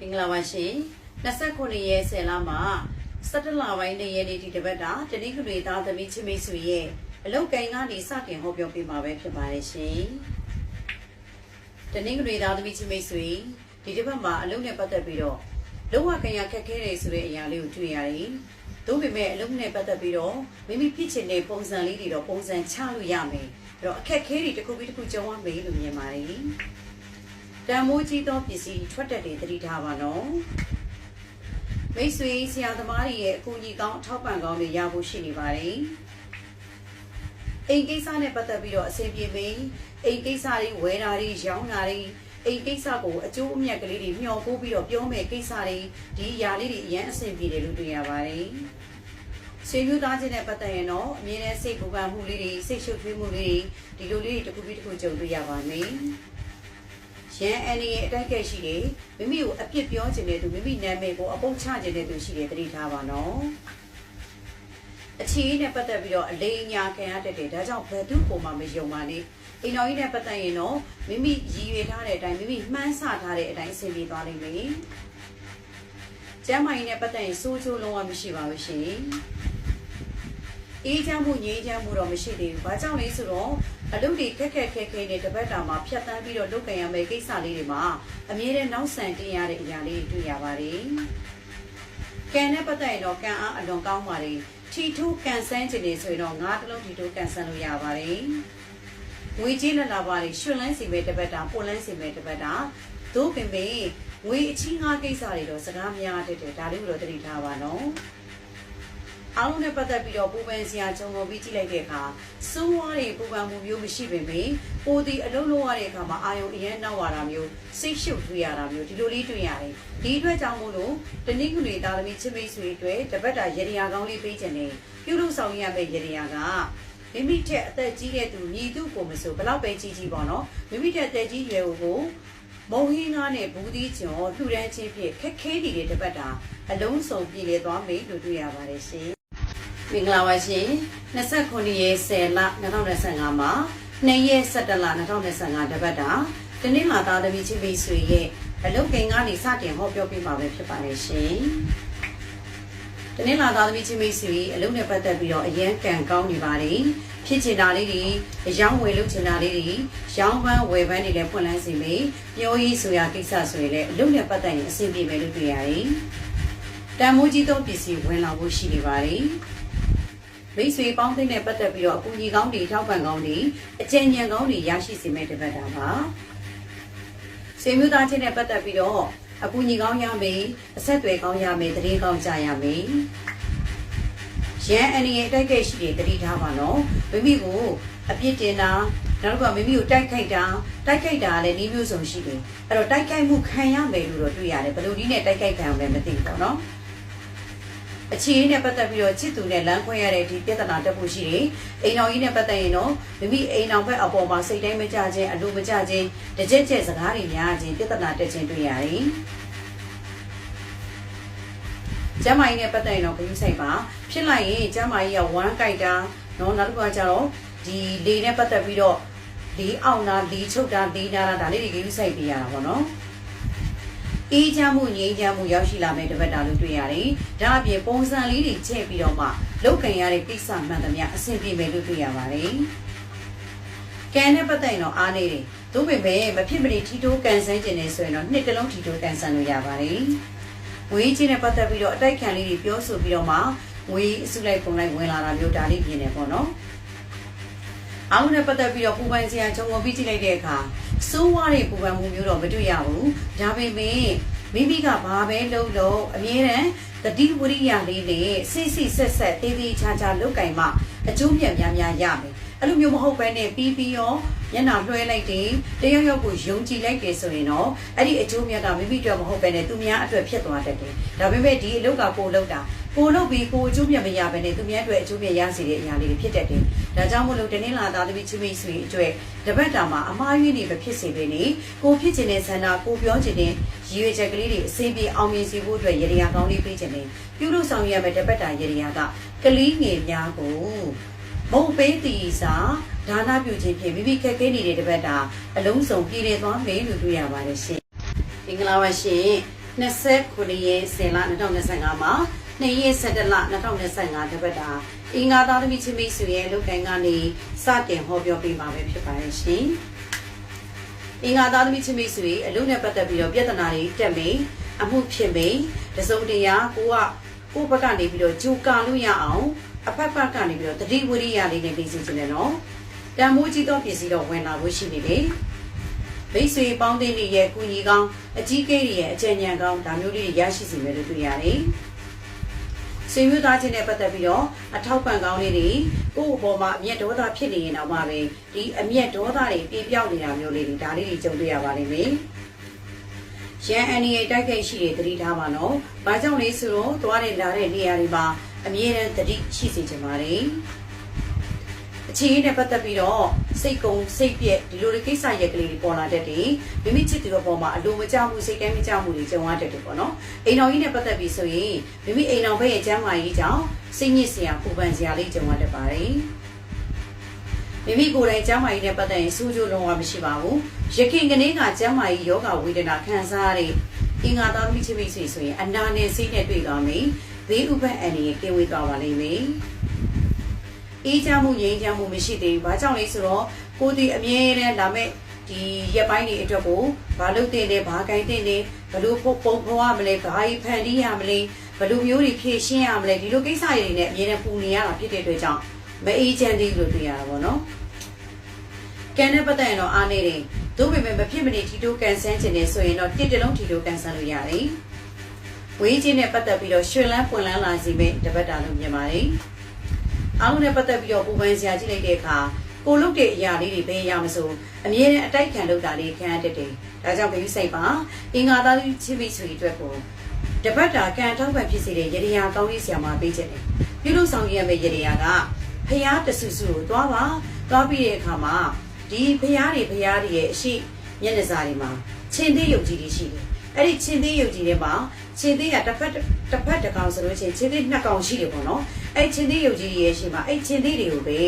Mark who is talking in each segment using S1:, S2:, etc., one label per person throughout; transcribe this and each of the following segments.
S1: မင်္ဂလာပါရှင်29ရက်10လမှာ17လပိုင်းနဲ့ရက်နေ့ဒီတစ်ပတ်တာတနင်္ဂနွေသားသမီးချင်းမိတ်ဆွေရဲ့အလုတ်ကိုင်းကနေစတင်ဟောပြောပေးမှာပဲဖြစ်ပါတယ်ရှင်တနင်္ဂနွေသားသမီးချင်းမိတ်ဆွေဒီတစ်ပတ်မှာအလုတ်နဲ့ပတ်သက်ပြီးတော့လုံးဝကံရခက်ခဲတယ်ဆိုတဲ့အရာလေးကိုတွေ့ရတယ်။သို့ပေမဲ့အလုံးနဲ့ပတ်သက်ပြီးတော့မိမိဖြစ်ချင်တဲ့ပုံစံလေးတွေတော့ပုံစံချလို့ရမယ်။အဲ့တော့အခက်ခဲတွေတစ်ခုပြီးတစ်ခုကြုံရမယ်လို့မြင်ပါတယ်။ တန်မိုးကြီးသောပစ္စည်းထွက်တက်တွေသတိထားပါနော်။မိတ်ဆွေဆရာသမားတွေရဲ့အကူအညီကောင်းအထောက်ပံ့ကောင်းတွေရဖို့ရှိနေပါတယ်။အိမ်ကိစ္စနဲ့ပတ်သက်ပြီးတော့အဆင်ပြေမင်းအိမ်ကိစ္စတွေဝယ်တာတွေရောင်းတာတွေအိမ်ကိစ္စကိုအကျိုးအမြတ်ကလေးတွေမျှော်ပို့ပြီးတော့ပြောမယ်ကိစ္စတွေဒီຢာလေးတွေအရင်အဆင်ပြေတယ်လို့တွေ့ရပါတယ်။ဆွေမျိုးသားချင်းနဲ့ပတ်သက်ရင်တော့အမြဲတမ်းစိတ်ပူပန်မှုလေးတွေစိတ်ရှုပ်ထွေးမှုလေးတွေဒီလိုလေးတွေတစ်ခုပြီးတစ်ခုကြုံတွေ့ရပါမယ်။ ရန်အန်ရဲ့အတိုက်ကဲရှိတယ်မိမိကိုအပြစ်ပြောခြင်းတဲ့သူမိမိနာမည်ကိုအပုတ်ချခြင်းတဲ့သူရှိတယ်သတိထားပါနော်။အခြေအနေနဲ့ပတ်သက်ပြီးတော့အလိမ်ညာခံရတတ်တယ်ဒါကြောင့်ဘယ်သူ့ပုံမှမယုံပါနဲ့အိမ်တော်ကြီးနဲ့ပတ်သက်ရင်တော့မိမိရည်ရွယ်ထားတဲ့အတိုင်းမိမိမှန်းဆထားတဲ့အတိုင်းအဆင်ပြေသွားလိမ့်မယ်ကျမ်းမာရေးနဲ့ပတ်သက်ရင်စိုးချိုးလုံးဝမရှိပါဘူးရှင် အေးချမ်းမှုငြိမ်းချမ်းမှုတော့မရှိသေးဘူးဘာကြောင့်လဲဆိုတော့အလုပ်တွေခက်ခက်ခဲခဲနဲ့တပတ်တာမှာဖြတ်တန်းပြီးတော့လုပ်ကြရမယ့်ကိစ္စလေးတွေမှာအမြဲတမ်းနောက်ဆန်တင်ရတဲ့အရာလေးတွေတွေ့ရပါတယ်ကံနဲ့ပတ်သက်ရင်တော့ကံအားအလွန်ကောင်းပါတယ်ထီထိုးကန်ဆန်းခြင်းနေဆိုရင်တော့ငါးတစ်လုံးထီထိုးကန်ဆန်းလို့ရပါတယ်ငွေကြေးလက်လာပါလေရွှင်လန်းစီမဲ့တပတ်တာပွန်လန်းစီမဲ့တပတ်တာသို့ပင်ပင်ငွေအချင်းငါးကိစ္စတွေတော့စကားများတတ်တယ်ဒါလေးကိုတော့သတိထားပါနော် အားလုံးနဲ့ပတ်သက်ပြီးတော့ပူပန်စရာကြုံတော်ပြီးကြည့်လိုက်တဲ့အခါစိုးဝါးတွေပူပန်မှုမျိုးမရှိပင်ပင်ပိုဒီအလုံးလုံးရတဲ့အခါမှာအာယုံအရင်နောက်လာတာမျိုးစိတ်ရှုပ်တွေ့ရတာမျိုးဒီလိုလေးတွေ့ရတယ်ဒီအတွက်ကြောင့်မို့လို့တနည်းကုနေသားသမီးချစ်မိတ်ဆွေတွေတပတ်တာရေရာကောင်းလေးပေးခြင်းနဲ့ပြုလုပ်ဆောင်ရမယ့်ရေရာကမိမိထက်အသက်ကြီးတဲ့သူညီသူကိုမဆိုဘလောက်ပဲကြီးကြီးပေါ့နော်မိမိထက်အသက်ကြီးရွယ်ကိုမုံဟင်းကားနဲ့ဘူးသီးကျော်လှူဒန်းခြင်းဖြင့်ခက်ခဲနေတဲ့တပတ်တာအလုံးစုံပြည်လေသွားမယ်လို့တွေ့ရပါတယ်ရှင် မင်္ဂလာပါရှင်29ရက်10လ2025မှာ2ရက်17လ2025တပတ်တာတနေ့မှာသားသမီးချင်းမိတ်ဆွေရဲ့အလုပ်ကိန်းကနေစတင်ဟောပြောပြမှာပဲဖြစ်ပါတယ်ရှင်တနေ့လာသားသမီးချင်းမိတ်ဆွေအလုပ်နဲ့ပတ်သက်ပြီးတော့အရန်ကံကောင်းနေပါတယ်ဖြစ်ချင်တာလေးတွေအယောင်းဝယ်လုပ်ချင်တာလေးတွေရောင်းပန်းဝယ်ပန်းတွေလည်းဖွင့်လန်းစီမယ်ပြောရေးဆိုရာကိစ္စဆိုရင်လည်းအလုပ်နဲ့ပတ်သက်ရင်အဆင်ပြေမယ်လို့တွေ့ရတယ်တန်မိုးကြီးသောပစ္စည်းဝင်လာဖို့ရှိနေပါတယ် မိတ်ဆွေပေါင်းသိတဲ့ပတ်သက်ပြီးတော့အကူအညီကောင်းတွေထောက်ပံ့ကောင်းတွေအကျဉ်းဉာဏ်ကောင်းတွေရရှိစေမယ့်တပတ်တာပါစေမျိုးသားချင်းနဲ့ပတ်သက်ပြီးတော့အကူအညီကောင်းရမယ်အဆက်အသွယ်ကောင်းရမယ်တရေကောင်းကြရမယ်ရန်အန်ရဲ့အတိုက်ကဲရှိတဲ့တတိထားပါနော်မိမိကိုအပြစ်တင်တာနောက်တစ်ခုကမိမိကိုတိုက်ခိုက်တာတိုက်ခိုက်တာလည်းဤမျိုးစုံရှိတယ်အဲ့တော့တိုက်ခိုက်မှုခံရမယ်လို့တော့တွေ့ရတယ်ဘယ်လိုဒီနဲ့တိုက်ခိုက်ခံရမလဲမသိဘူးပေါ့နော် အခြေအနေနဲ့ပတ်သက်ပြီးတော့ချစ်သူနဲ့လမ်းခွဲရတဲ့ဒီပြဿနာတက်ဖို့ရှိတယ်။အိမ်တော်ကြီးနဲ့ပတ်သက်ရင်တော့မိမိအိမ်တော်ဘက်အပေါ်မှာစိတ်တိုင်းမကြခြင်းအလိုမကြခြင်းတကြက်ကျက်စကားတွေများခြင်းပြဿနာတက်ခြင်းတွေ့ရတယ်။ကျမကြီးနဲ့ပတ်သက်ရင်တော့ခရီးဆိုင်ပါဖြစ်လိုက်ရင်ကျမကြီးကဝမ်းကြိုက်တာနော်နောက်တစ်ခုကကျတော့ဒီလေနဲ့ပတ်သက်ပြီးတော့ဒီအောင်တာဒီချုပ်တာဒီနာတာဒါလေးတွေခရီးဆိုင်ပြရတာပေါ့နော်။ အေးချမ်းမှုငြိမ်းချမ်းမှုရောက်ရှိလာမယ့်တပတ်တာလို့တွေ့ရတယ်။ဒါအပြင်ပုံစံလေးတွေချဲ့ပြီးတော့မှလောက်ခံရတဲ့ကိစ္စမှန်သမျှအဆင်ပြေမယ်လို့တွေ့ရပါတယ်။ကံနဲ့ပတ်သက်ရင်တော့အားနေတယ်။သို့ပေမဲ့မဖြစ်မနေထီတိုးကန်ဆန်းကျင်နေဆိုရင်တော့နှစ်တလုံးထီတိုးကန်ဆန်းလို့ရပါတယ်။ငွေချင်းနဲ့ပတ်သက်ပြီးတော့အတိုက်ခံလေးတွေပြောဆိုပြီးတော့မှငွေအစုလိုက်ပုံလိုက်ဝင်လာတာမျိုးဒါလေးပြင်နေပေါ့နော်။အားလုံးနဲ့ပတ်သက်ပြီးတော့ပူပန်စရာခြုံငုံပြီးကြည့်လိုက်တဲ့အခါ စိုးဝါးတဲ့ပူပန်မှုမျိုးတော့မတွေ့ရဘူး။ဒါပေမဲ့မိမိကဘာပဲလုပ်လို့အမြဲတမ်းတတိဝရိယလေးနဲ့စိတ်စိဆက်ဆက်တေးသေးချာချာလုပ်ကင်မှအကျိုးပြန်များများရမယ်။အဲ့လိုမျိုးမဟုတ်ဘဲနဲ့ပြီးပြီးရောမျက်နှာလွှဲလိုက်တယ်တယောက်ယောက်ကိုယုံကြည်လိုက်တယ်ဆိုရင်တော့အဲ့ဒီအကျိုးမြတ်ကမိမိအတွက်မဟုတ်ဘဲနဲ့သူများအတွက်ဖြစ်သွားတတ်တယ်။ဒါပေမဲ့ဒီအလုပ်ကကိုလုပ်တာ ကိုလုပ်ပြီးကိုအကျိုးမြတ်မရဘဲနဲ့သူများအတွက်အကျိုးမြတ်ရစေတဲ့အရာလေးတွေဖြစ်တတ်တယ်။ဒါကြောင့်မို့လို့တနင်္လာသားသမီးချစ်မိတ်ဆွေအတွက်တပတ်တာမှာအမားရွေးနေမဖြစ်စေဘဲနဲ့ကိုဖြစ်ခြင်းတဲ့ဆန္ဒကိုပြောခြင်းတဲ့ရည်ရွယ်ချက်ကလေးတွေအစိမ်းပြေအောင်မြင်စေဖို့အတွက်ရည်ရည်ကောင်းလေးပေးခြင်းနဲ့ပြုလို့ဆောင်ရမယ့်တပတ်တာရည်ရည်ကကလေးငယ်များကိုမုံပေးတီစာဒါနပြုခြင်းဖြင့်မိမိခက်ခဲနေတဲ့တပတ်တာအလုံးစုံပြည်လည်သွားမယ်လို့တွေ့ရပါတယ်ရှင်။မင်္ဂလာပါရှင်29ရက်10လ2025မှာ 2ရက်17လ2025တပတ်တာအင်္ဂါသားသမီးချင်းမိတ်ဆွေရဲ့လုပ်ကိုင်ကနေစတင်ဟောပြောပေးမှာပဲဖြစ်ပါတယ်ရှင်။အင်္ဂါသားသမီးချင်းမိတ်ဆွေအလုပ်နဲ့ပတ်သက်ပြီးတော့ပြဿနာတွေတက်မိအမှုဖြစ်မိတစုံတရာကိုကကိုယ့်ဘက်ကနေပြီးတော့ဂျူကာလို့ရအောင်အဖက်ဖက်ကနေပြီးတော့တတိဝရိယလေးနဲ့သိစေချင်တယ်နော်။တန်မိုးကြီးသောပစ္စည်းတော့ဝင်လာဖို့ရှိနေတယ်။မိတ်ဆွေပေါင်းတင်တွေရဲ့ကုညီကောင်းအကြီးကိတွေရဲ့အကြံဉာဏ်ကောင်းဒါမျိုးလေးတွေရရှိစီမယ်လို့တွေ့ရတယ်။ ဆွေမျိုးသားချင်းနဲ့ပတ်သက်ပြီးတော့အထောက်ပံ့ကောင်းလေးတွေကိုယ့်အပေါ်မှာအမျက်ဒေါသဖြစ်နေရင်တော့မှပဲဒီအမျက်ဒေါသတွေပြေပြောက်နေတာမျိုးလေးတွေဒါလေးတွေကြုံတွေ့ရပါလိမ့်မယ်။ရန်အန်ရီတိုက်ခိုက်ရှိတဲ့သတိထားပါနော်။ဘာကြောင့်လဲဆိုတော့သွားတဲ့လာတဲ့နေရာတွေမှာအမြဲတမ်းသတိရှိစေချင်ပါတယ်။ အခြေအနေနဲ့ပတ်သက်ပြီးတော့စိတ်ကုံစိတ်ပြက်ဒီလိုတွေကိစ္စရက်ကလေးတွေပေါ်လာတတ်တယ်မိမိချစ်သူရဲ့ပေါ်မှာအလိုမကျမှုစိတ်တိုင်းမကျမှုတွေကြုံရတတ်တယ်ပေါ့နော်အိမ်တော်ကြီးနဲ့ပတ်သက်ပြီးဆိုရင်မိမိအိမ်တော်ဘက်ရဲ့ကျမ်းမာရေးကြောင့်စိတ်ညစ်စရာပူပန်စရာလေးကြုံရတတ်ပါတယ်မိမိကိုယ်တိုင်ကျမ်းမာရေးနဲ့ပတ်သက်ရင်စူးကြိုးလုံးဝမရှိပါဘူးရခင်ကနေကကျမ်းမာရေးယောဂဝေဒနာခံစားရတဲ့အင်္ဂါသားမိချစ်မိတ်ဆွေဆိုရင်အနာနဲ့စိတ်နဲ့တွေ့သွားမယ်ဘေးဥပ္ပအန်ရဲ့ကင်းဝေးသွားပါလိမ့်မယ် အေးချမ်းမှုငြိမ်းချမ်းမှုမရှိသေးဘူး။ဘာကြောင့်လဲဆိုတော့ကိုယ်ဒီအမြဲတမ်းလာမဲ့ဒီရက်ပိုင်းတွေအတွက်ကိုဘာလုပ်တင်လဲဘာကိုင်းတင်လဲဘလို့ပုံပုံဖော်ရမလဲဘာကြီးဖန်တီးရမလဲဘလို့မျိုးတွေဖြည့်ရှင်းရမလဲဒီလိုကိစ္စတွေနဲ့အမြဲတမ်းပူနေရတာဖြစ်တဲ့အတွက်ကြောင့်မအေးချမ်းသေးဘူးလို့တွေ့ရတာပေါ့နော်။ကန်နဲ့ပတ်သက်ရင်တော့အားနေတယ်။သို့ပေမဲ့မဖြစ်မနေထီတိုကန်ဆန်းခြင်းနေဆိုရင်တော့တစ်တလုံးထီတိုကန်ဆန်းလို့ရတယ်။ဝေးချင်းနဲ့ပတ်သက်ပြီးတော့ရွှေလန်းပွင့်လန်းလာစီမဲ့တပတ်တာလို့မြင်ပါတယ်။ အားလုံးနဲ့ပတ်သက်ပြီးတော့ပူပန်စရာကြည့်လိုက်တဲ့အခါကိုလုတ်တဲ့အရာလေးတွေဘယ်ရမဆိုအမြဲတမ်းအတိုက်ခံလုပ်တာလေးခံရတတ်တယ်။ဒါကြောင့်ဘယ်ယူစိတ်ပါအင်္ဂါသားချစ်ပြီးဆိုပြီးအတွက်ကိုတပတ်တာကံထောက်ပံ့ဖြစ်စေတဲ့ရတရားကောင်းလေးဆရာမပေးချက်တယ်။ပြုလို့ဆောင်ရမယ့်ရတရားကဖျားတဆူဆူကိုသွားပါသွားပြီးတဲ့အခါမှာဒီဖျားတွေဖျားတွေရဲ့အရှိမျက်နှာစာတွေမှာချင်းသေးယုတ်ကြီးတွေရှိတယ်။အဲ့ဒီချင်းသေးယုတ်ကြီးတွေမှာချင်းသေးကတစ်ဖက်တစ်ဖက်တစ်ကောင်ဆိုလို့ချင်းချင်းသေးနှစ်ကောင်ရှိတယ်ပေါ့နော်။ အဲ့ချင်းသေးယုတ်ကြီးရဲ့ရှိမှာအဲ့ချင်းသေးတွေကိုပဲ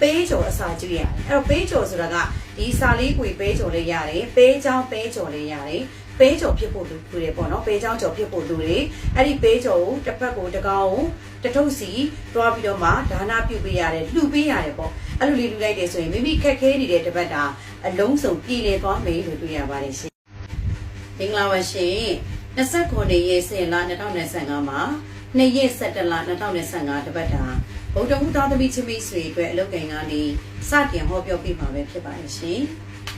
S1: ပေးကြော်အစာကျွေးရတယ်။အဲ့တော့ပေးကြော်ဆိုတာကဒီစာလေးကိုပေးကြော်လေးရတယ်။ပေးချောင်းပေးကြော်လေးရတယ်။ပေးကြော်ဖြစ်ဖို့လူတွေပေါ့နော်။ပေးချောင်းကြော်ဖြစ်ဖို့လူတွေအဲ့ဒီပေးကြော်ကိုတစ်ဖက်ကိုတစ်ကောင်ကိုတထုပ်စီတွားပြီးတော့မှဒါနပြုပေးရတယ်လှူပေးရတယ်ပေါ့။အဲ့လိုလေးလှူလိုက်တယ်ဆိုရင်မိမိခက်ခဲနေတဲ့တစ်ပတ်တာအလုံးစုံပြည်လည်သွားမယ်လို့တွေ့ရပါတယ်ရှင်။မင်္ဂလာပါရှင်။29ရက်10လ2025မှာ 2ရက်17လ2025တပတ်တာဗုဒ္ဓဟူသားသမီးချင်းမိတ်ဆွေအတွက်အလုပ်ကိန်းကနေစတင်ဟောပြောပြမှာပဲဖြစ်ပါတယ်ရှင်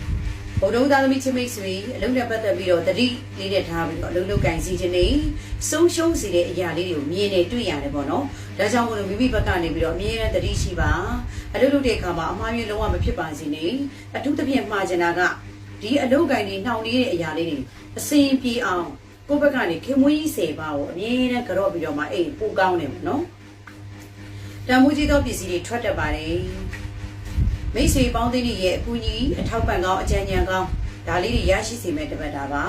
S1: ။ဗုဒ္ဓဟူသားသမီးချင်းမိတ်ဆွေအလုပ်နဲ့ပတ်သက်ပြီးတော့တတိလေးနဲ့ထားပြီးတော့အလုပ်လုပ်ကင်စီခြင်းနေဆုံးရှုံးစေတဲ့အရာလေးတွေကိုမြင်နေတွေ့ရတယ်ပေါ့နော်။ဒါကြောင့်မို့လို့မိမိဘက်ကနေပြီးတော့အမြဲတမ်းတတိရှိပါအလုပ်လုပ်တဲ့အခါမှာအမှားမျိုးလုံးဝမဖြစ်ပါစေနဲ့။အထူးသဖြင့်မှားချင်တာကဒီအလုပ်ကိန်းတွေနှောင့်နှေးတဲ့အရာလေးတွေအစင်ပြေအောင် ကိုယ့်ဘက်ကနေခင်မွေးကြီးစေပါကိုအမြဲတမ်းကြော့ပြီးတော့မှအိမ်ပူကောင်းတယ်ပေါ့နော်တန်မိုးကြီးသောပစ္စည်းတွေထွက်တတ်ပါတယ်မိတ်ဆွေပေါင်းသင်းတွေရဲ့အကူအညီအထောက်ပံ့ကောင်းအကြံဉာဏ်ကောင်းဒါလေးတွေရရှိစေမဲ့တပတ်တာပါ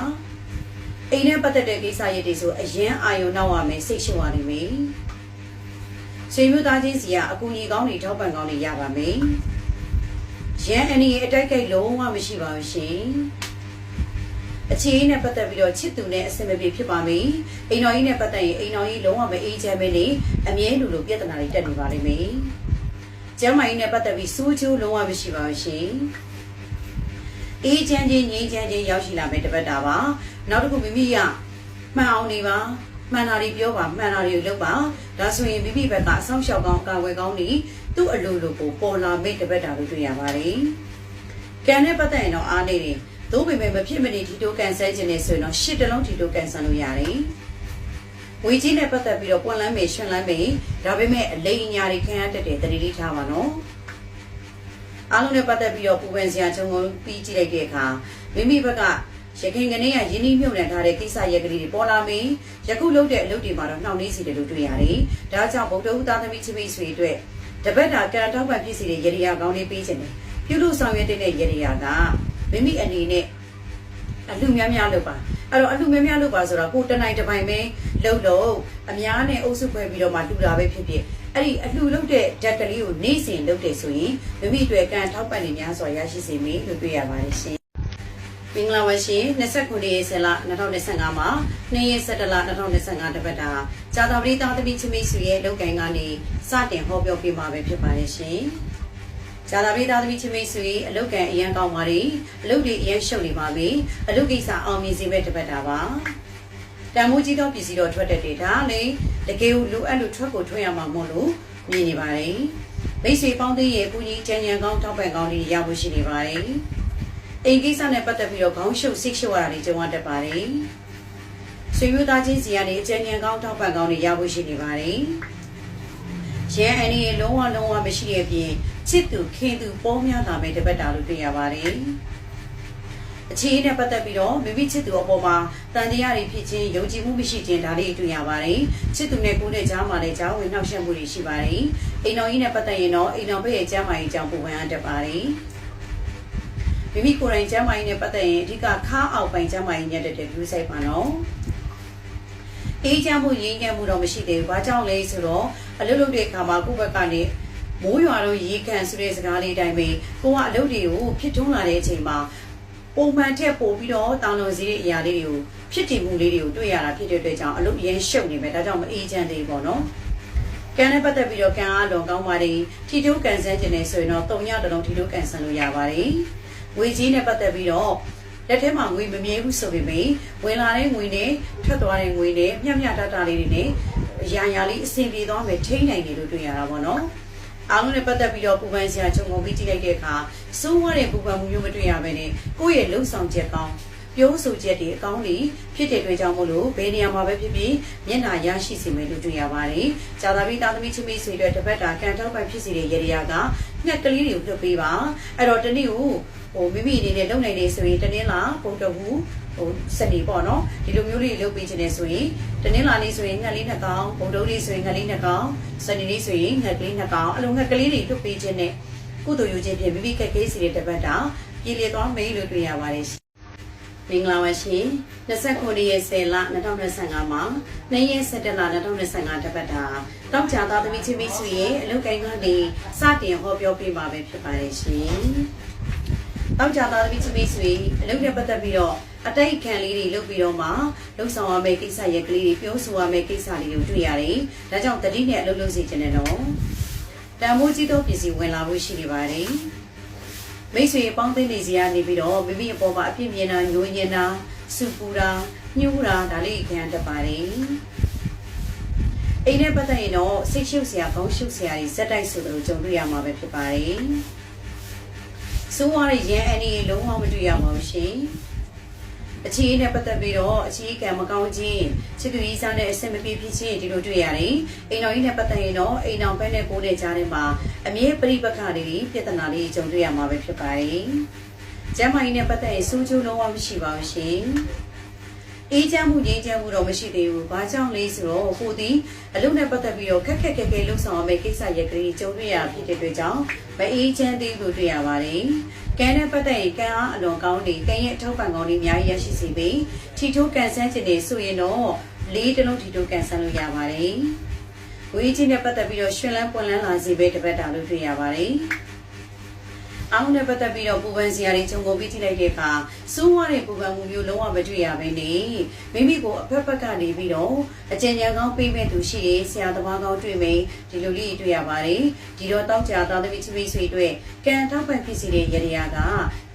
S1: အိမ်နဲ့ပတ်သက်တဲ့ကိစ္စရပ်တွေဆိုအရင်အာယုံနောက်ရမယ်စိတ်ရှုံရနိုင်မယ်ဆွေမျိုးသားချင်းစီကအကူအညီကောင်းတွေထောက်ပံ့ကောင်းတွေရပါမယ်ရန်အနီအတိုက်ခိုက်လုံးဝမရှိပါဘူးရှင် အခြေအနေနဲ့ပတ်သက်ပြီးတော့ချစ်သူနဲ့အဆင်မပြေဖြစ်ပါမယ်။အိမ်တော်ကြီးနဲ့ပတ်သက်ရင်အိမ်တော်ကြီးလုံးဝမအေးချမ်းပဲနေအမြဲလူလိုပြဿနာတွေတက်နေပါလိမ့်မယ်။ကျမ်းမာရေးနဲ့ပတ်သက်ပြီးစိုးချိုးလုံးဝမရှိပါဘူးရှင်။အေးချမ်းခြင်းငြိမ်းချမ်းခြင်းရောက်ရှိလာမယ်တပတ်တာပါ။နောက်တစ်ခုမိမိကမှန်အောင်နေပါမှန်တာတွေပြောပါမှန်တာတွေလုပ်ပါဒါဆိုရင်မိမိဘက်ကအဆောင်ရှောက်ကောင်းအကာဝယ်ကောင်းနေသူ့အလိုလိုကိုပေါ်လာမိတ်တပတ်တာလို့တွေ့ရပါတယ်။ကံနဲ့ပတ်သက်ရင်တော့အားနေတယ် သို့ပေမဲ့မဖြစ်မနေဒီတိုကန်ဆယ်ခြင်းနဲ့ဆိုရင်တော့ရှစ်တလုံးဒီတိုကန်ဆယ်လို့ရတယ်။ဝေကြီးနဲ့ပတ်သက်ပြီးတော့ပွင့်လန်းမေရှင်လန်းမေဒါပေမဲ့အလိမ်ညာတွေခံရတတ်တယ်တတိလေးထားပါနော်။အားလုံးနဲ့ပတ်သက်ပြီးတော့ပူပန်စရာချုံကုန်ပြီးကြည့်လိုက်တဲ့အခါမိမိဘက်ကရခင်ကနေကယင်းနှိမြုပ်နှံထားတဲ့ကိစ္စရက်ကလေးတွေပေါ်လာမေယခုလုပ်တဲ့အလုပ်တွေမှာတော့နှောင့်နှေးစီတယ်လို့တွေ့ရတယ်။ဒါကြောင့်ဗုဒ္ဓဦးသားသမီးချင်းမိတ်ဆွေအတွက်တပတ်တာကံထောက်ပံ့ဖြစ်စီတဲ့ရည်ရည်ကောင်းလေးပေးခြင်းတယ်။ပြုလို့ဆောင်ရွက်တဲ့ရည်ရည်က မိမိအနေနဲ့အလှများများလုပ်ပါအဲ့တော့အလှများများလုပ်ပါဆိုတော့ကိုတနိုင်တစ်ပိုင်ပဲလှုပ်လို့အများနဲ့အုပ်စုဖွဲ့ပြီးတော့မှတူတာပဲဖြစ်ဖြစ်အဲ့ဒီအလှလုပ်တဲ့ဓာတ်ကလေးကိုနေ့စဉ်လုပ်တယ်ဆိုရင်မိမိအတွက်ကံထောက်ပံ့နေများစွာရရှိစေမယ်လို့တွေ့ရပါတယ်ရှင်မမင်္ဂလာပါရှင်29ရက်ဆက်လ2025မှာ2ရက်17လ2025တပတ်တာဇာတာပရိသားသမီးချမိတ်ဆွေရဲ့လောက်ကိုင်းကနေစတင်ဟောပြောပြမှာပဲဖြစ်ပါတယ်ရှင် ဇာတာပရိသားသမီးချမိတ်ဆွေအလောက်ကန်အရန်ကောင်းပါလေအလုပ်တွေအရန်ရှုပ်နေပါပြီအလုပ်ကိစ္စအောင်မြင်စေမဲ့တပတ်တာပါတန်မိုးကြီးသောပစ္စည်းတော်ထွက်တဲ့ဒေတာလေတကယ်လိုအပ်လို့ထွက်ကိုထွက်ရမှာမို့လို့မြင်နေပါတယ်မိတ်ဆွေပေါင်းသိရဲ့ကိုကြီးချမ်းချမ်းကောင်းထောက်ပံ့ကောင်းတွေရဖို့ရှိနေပါတယ်အိမ်ကိစ္စနဲ့ပတ်သက်ပြီးတော့ခေါင်းရှုပ်စိတ်ရှုပ်ရတာတွေကြုံရတတ်ပါတယ်ဆွေမျိုးသားချင်းစီကနေအချမ်းချမ်းကောင်းထောက်ပံ့ကောင်းတွေရဖို့ရှိနေပါတယ်ရန်အန်ဒီရဲ့လုံးဝလုံးဝမရှိတဲ့အပြင် ချစ်သူခင်သူပေါ်များလာမဲ့တပတ်တာလို့တွေ့ရပါတယ်အခြေအနေနဲ့ပတ်သက်ပြီးတော့မိမိချစ်သူအပေါ်မှာတန်တရားတွေဖြစ်ခြင်းယုံကြည်မှုမရှိခြင်းဒါလေးတွေ့ရပါတယ်ချစ်သူနဲ့ကိုယ်နဲ့ကြားမှာလည်းကြားဝင်နှောက်ယှက်မှုတွေရှိပါတယ်အိမ်တော်ကြီးနဲ့ပတ်သက်ရင်တော့အိမ်တော်ဘက်ရဲ့ကြားမှာကြီးကြောင့်ပုံမှန်အပ်တတ်ပါတယ်မိမိကိုယ်တိုင်ကျမ်းမာရေးနဲ့ပတ်သက်ရင်အဓိကခါအောက်ပိုင်းကျမ်းမာရေးညက်တဲ့တဲ့ view site ပါနော်အေးချမ်းမှုရင်းချမ်းမှုတော့မရှိသေးဘူး။ဘာကြောင့်လဲဆိုတော့အလုပ်လုပ်တဲ့အခါမှာကိုယ့်ဘက်ကနေ မိုးရွာတော့ရေကန်ဆိုတဲ့စကားလေးတိုင်းပဲကိုကအလုပ်တွေကိုဖြစ်ထွန်းလာတဲ့အချိန်မှာပုံမှန်ထက်ပိုပြီးတော့တောင်းတစီတဲ့အရာလေးတွေကိုဖြစ်တည်မှုလေးတွေကိုတွေ့ရတာဖြစ်တဲ့အတွက်ကြောင့်အလုပ်ရင်းရှုပ်နေမယ်ဒါကြောင့်မအေးချမ်းသေးဘူးပေါ့နော်။ကန်နဲ့ပတ်သက်ပြီးတော့ကန်အားလုံးကောင်းပါတယ်ထီတိုးကန်ဆန်းကျင်နေဆိုရင်တော့တုံညတလုံးထီတိုးကန်ဆန်းလို့ရပါတယ်။ငွေကြီးနဲ့ပတ်သက်ပြီးတော့လက်ထဲမှာငွေမမြဲဘူးဆိုပေမဲ့ဝင်လာတဲ့ငွေနဲ့ထွက်သွားတဲ့ငွေနဲ့မျှမျှတတလေးတွေနဲ့ရာရာလေးအဆင်ပြေသွားမယ်ထိနိုင်တယ်လို့တွေ့ရတာပေါ့နော် အားလုံးနဲ့ပတ်သက်ပြီးတော့ပူပန်စရာခြုံငုံပြီးကြည့်လိုက်တဲ့အခါစိုးဝါတဲ့ပူပန်မှုမျိုးမတွေ့ရဘဲနဲ့ကိုယ့်ရဲ့လှုပ်ဆောင်ချက်ကောင်းပြောဆိုချက်တွေအကောင်းတွေဖြစ်တဲ့အတွက်ကြောင့်မို့လို့ဘယ်နေရာမှာပဲဖြစ်ဖြစ်မျက်နှာရရှိစေမယ်လို့တွေ့ရပါတယ်။ကြာသာပြီးသားသမီးချင်းမိတ်ဆွေတွေတစ်ပတ်တာကန်ထောက်ပိုက်ဖြစ်စီတဲ့ရေရာကငှက်ကလေးတွေကိုလွှတ်ပေးပါ။အဲ့တော့တနေ့ကိုဟိုမိမိအနေနဲ့လုံနိုင်နေဆိုရင်တနင်္လာပုံတော်ဘူး ဟိုစနေပေါ့နော်ဒီလိုမျိုးလေးလုပ်ပေးခြင်းနဲ့ဆိုရင်တနင်္လာနေ့ဆိုရင်ငှက်လေးနှစ်ကောင်ပုံတော်လေးဆိုရင်ငှက်လေးနှစ်ကောင်စနေနေ့ဆိုရင်ငှက်ကလေးနှစ်ကောင်အလုံးငှက်ကလေးတွေလွတ်ပေးခြင်းနဲ့ကုသိုလ်ယူခြင်းဖြင့်မိမိကက်ကေးစီတဲ့တပတ်တာပြည်လည်သွားမေးလို့တွေ့ရပါတယ်မင်္ဂလာပါရှင်29ရက်10လ2025မှာ2ရက်17လ2025တပတ်တာတောက်ကြသားသမီးချင်းမိတ်ဆွေရဲ့အလုပ်ကိုင်းကနေစတင်ဟောပြောပေးမှာပဲဖြစ်ပါတယ်ရှင်တောက်ကြသားသမီးချင်းမိတ်ဆွေအလုပ်နဲ့ပတ်သက်ပြီးတော့ အတိတ်ခံလေးတွေလုပ်ပြီးတော့မှလှုပ်ဆောင်ရမယ့်ကိစ္စရဲ့ကလေးတွေပြောဆိုရမယ့်ကိစ္စလေးတွေတွေ့ရတယ်ဒါကြောင့်တတိနဲ့အလုပ်လုပ်စီခြင်းနဲ့တော့တန်မိုးကြီးသောပစ္စည်းဝင်လာဖို့ရှိနေပါတယ်မိတ်ဆွေပေါင်းသိနေစီကနေပြီးတော့မိမိအပေါ်မှာအပြစ်မြင်တာညှိုးညင်တာစူပူတာညှိုးတာဒါလေးခံတတ်ပါတယ်အိမ်နဲ့ပတ်သက်ရင်တော့စိတ်ရှုပ်စရာခေါင်းရှုပ်စရာတွေစက်တိုက်ဆိုသလိုကြုံတွေ့ရမှာပဲဖြစ်ပါတယ်ဆိုးရတဲ့ရန်အန်ဒီလုံးဝမတွေ့ရပါဘူးရှင် အခြေအနေနဲ့ပတ်သက်ပြီးတော့အခြေခံမကောင်းခြင်းချစ်သူကြီးစားတဲ့အဆင်မပြေဖြစ်ခြင်းဒီလိုတွေ့ရတယ်။အိမ်တော်ကြီးနဲ့ပတ်သက်ရင်တော့အိမ်တော်ဘက်နဲ့ကိုယ်နဲ့ကြားထဲမှာအမြဲပြိပခါလေးပြဿနာလေးကြုံတွေ့ရမှာပဲဖြစ်ပါတယ်။ကျမ်းမာရေးနဲ့ပတ်သက်ရင်စိုးကျိုးလုံးဝမရှိပါဘူးရှင်။အေးချမ်းမှုငြိမ်းချမ်းမှုတော့မရှိသေးဘူး။ဘာကြောင့်လဲဆိုတော့ကိုဒီအလုပ်နဲ့ပတ်သက်ပြီးတော့ခက်ခက်ခဲခဲလှုပ်ဆောင်ရမယ့်ကိစ္စရက်ကလေးကြုံတွေ့ရဖြစ်တဲ့အတွက်ကြောင့်မအေးချမ်းသေးဘူးတွေ့ရပါတယ်။ ကဲနဲ့ပတ်သက်ရင်ကံအားအလွန်ကောင်းနေကံရဲ့အထောက်ပံ့ကောင်းတွေအများကြီးရရှိစေပြီးထီထိုးကန်ဆန်းခြင်းတွေဆိုရင်တော့လေးတလုံးထီထိုးကန်ဆန်းလို့ရပါတယ်။ဝေးချင်းနဲ့ပတ်သက်ပြီးတော့ရှင်လန်းပွန်လန်းလာစေပဲတပတ်တာလို့တွေ့ရပါတယ်။ အောင်နဲ့ပတ်သက်ပြီးတော့ပူပန်စရာတွေခြုံငုံပြီးကြည့်လိုက်တဲ့အခါစိုးဝါတဲ့ပူပန်မှုမျိုးလုံးဝမတွေ့ရဘဲနဲ့မိမိကိုအဖက်ဖက်ကနေပြီးတော့အကျဉ်းချမ်းကောင်းပေးမဲ့သူရှိတယ်ဆရာသမားကောင်းတွေ့မယ်ဒီလိုလေးတွေ့ရပါတယ်ဒီတော့တောက်ကြသားသမီးချမိတ်ဆွေအတွက်ကံထောက်ပံ့ဖြစ်စီတဲ့ရရက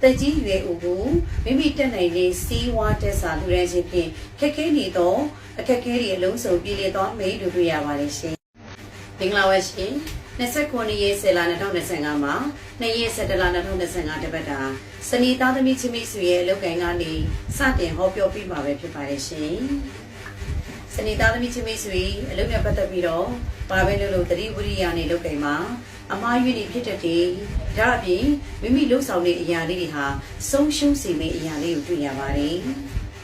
S1: တက်ကြီးရွယ်ဦးကိုမိမိတက်နိုင်တဲ့စီးဝါတက်စာလူရန်ချင်းဖြင့်ခက်ခဲနေတော့အခက်ခဲတွေအလုံးစုံပြည်လည်သွားမယ်လို့တွေ့ရပါတယ်ရှင်မင်္ဂလာပါရှင် 29ရက်10လ2025မှာ2ရက်17လ2025တပတ်တာစနီသားသမီးချင်းမိစုရဲ့အလုပ်ကိုင်ကနေစတင်ဟောပြောပြမှာပဲဖြစ်ပါတယ်ရှင်။စနီသားသမီးချင်းမိစုရဲ့အလုပ်နဲ့ပတ်သက်ပြီးတော့ဘာပဲလုပ်လို့တတိဝရိယနဲ့လုပ်ကိုင်မှာအမားရွေးနေဖြစ်တဲ့တည်းဒါအပြင်မိမိလှုပ်ဆောင်တဲ့အရာလေးတွေဟာဆုံးရှုံးစေမယ့်အရာလေးကိုတွေ့ရပါတယ်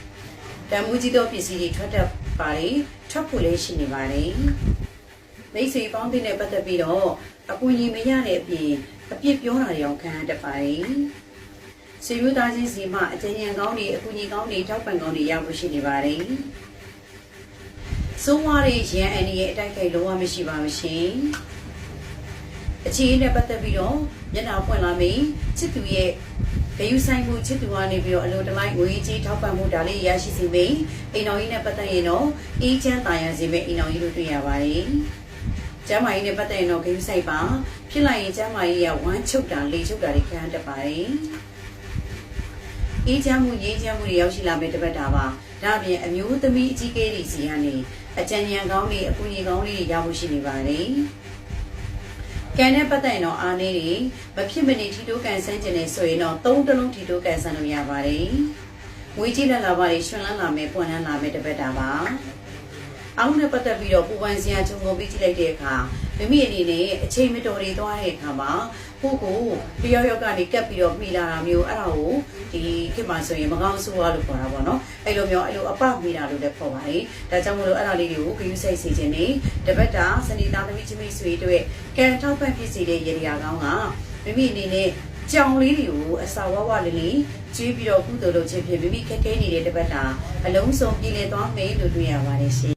S1: ။တံမူးကြီးသောပစ္စည်းတွေထွက်တတ်ပါတယ်ထွက်ဖို့လည်းရှိနေပါတယ်။ မိတ်ဆွေပေါင်းတဲ့နဲ့ပတ်သက်ပြီးတော့အကူအညီမရတဲ့အပြင်အပြစ်ပြောတာတွေအောင်ခံရတတ်ပါတယ်။ဆွေမျိုးသားချင်းစီမှအကြံဉာဏ်ကောင်းတွေအကူအညီကောင်းတွေထောက်ပံ့ကောင်းတွေရဖို့ရှိနေပါတယ်။စိုးဝါးရဲ့ရန်အန်ဒီရဲ့အတိုက်ခိုက်လုံးဝမရှိပါဘူးရှင်။အခြေအနေနဲ့ပတ်သက်ပြီးတော့မျက်နှာပွင့်လာမေးချစ်သူရဲ့ဂယုဆိုင်မှုချစ်သူကနေပြီးတော့အလိုတလိုက်ငွေကြီးထောက်ပံ့မှုဒါလေးရရှိစီမိန်အိမ်တော်ကြီးနဲ့ပတ်သက်ရင်တော့အေးချမ်းတာယာစီမဲ့အိမ်တော်ကြီးတို့တွေ့ရပါတယ် ကျမ်းမာရေးနဲ့ပတ်သက်ရင်တော့ဂယုဆိုင်ပါဖြစ်လိုက်ရင်ကျမ်းမာရေးကဝမ်းချုပ်တာလေချုပ်တာတွေခံရတတ်ပါတယ်အေးချမ်းမှုရေးချမ်းမှုတွေရောက်ရှိလာမဲ့တပတ်တာပါဒါအပြင်အမျိုးသမီးအကြီးကဲတွေစီကနေအကြံဉာဏ်ကောင်းတွေအကူအညီကောင်းတွေရဖို့ရှိနေပါတယ်ကံနဲ့ပတ်သက်ရင်တော့အားနေတွေမဖြစ်မနေထီတိုးကန်ဆန်းကျင်နေဆိုရင်တော့သုံးတလုံးထီတိုးကန်ဆန်းလို့ရပါတယ်။ငွေကြီးလက်လာပါတွေရှင်လန်းလာမယ်ပွင့်လန်းလာမယ်တပတ်တာပါ။ အောင်းနဲ့ပတ်သက်ပြီးတော့ပူပန်စရာခြုံငုံပြီးကြည့်လိုက်တဲ့အခါမိမိအနေနဲ့အချိန်မတော်တွေသွားတဲ့အခါမှာကိုကိုတယောက်ယောက်ကနေကပ်ပြီးတော့မိလာတာမျိုးအဲ့ဒါကိုဒီခေတ်မှာဆိုရင်မကောင်းဆိုးရလို့ခေါ်တာပေါ့နော်အဲ့လိုမျိုးအဲ့လိုအပမိတာလို့လည်းခေါ်ပါတယ်ဒါကြောင့်မလို့အဲ့ဒါလေးတွေကိုဂရုစိုက်စေခြင်းနဲ့တပတ်တာစနေသားသမီးချင်းမိတ်ဆွေတို့ကံထောက်ပံ့ဖြစ်စေတဲ့ရေဒီယာကောင်းကမိမိအနေနဲ့ကြောင်လေးတွေကိုအစာဝဝလေးလေးကျွေးပြီးတော့ကုသိုလ်လုပ်ခြင်းဖြင့်မိမိခက်ခဲနေတဲ့တပတ်တာအလုံးစုံပြည်လည်သွားမယ်လို့တွေ့ရပါတယ်ရှင်